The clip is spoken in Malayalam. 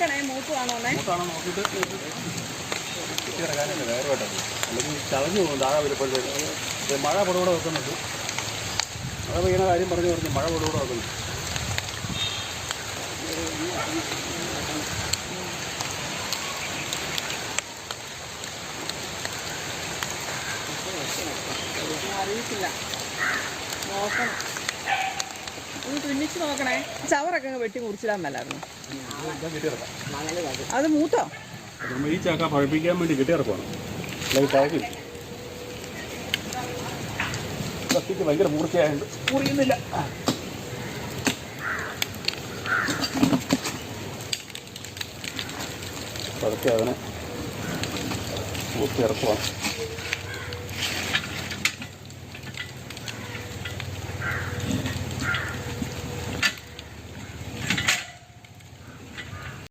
നോക്കണേ മൂത്തുവാണോന്നേ മൂത്താണോ നോക്കിയിട്ട്? കിടക്കാനല്ലേ വേറുമായിട്ടാണ് അല്ലെങ്കിൽ ചതഞ്ഞു പോകും താഴെ വരുമ്പോഴത്തേക്ക് മഴ പൊടുകൂടെ വെക്കുന്നുണ്ട്. മഴ പെയ്യുന്ന കാര്യം പറഞ്ഞു പറഞ്ഞു മഴ പൊടുകൂടെ വെക്കുന്നു. അറിയത്തില്ല. നോക്കണം. നോക്കണേ. ചവറൊക്കെ അങ്ങ് വെട്ടി മുറിച്ചിടാൻ മേലായിരുന്നു. അത് മൂത്തോ? ഈ ചക്ക പഴുപ്പിക്കാൻ വേണ്ടി ചവക്കി കത്തിക്ക് ഭയങ്കര മൂർച്ചയായുണ്ട് മുറിയുന്നില്ല. പതുക്കെ അവനെ മൂർത്തി ഇറക്കുവാണ്.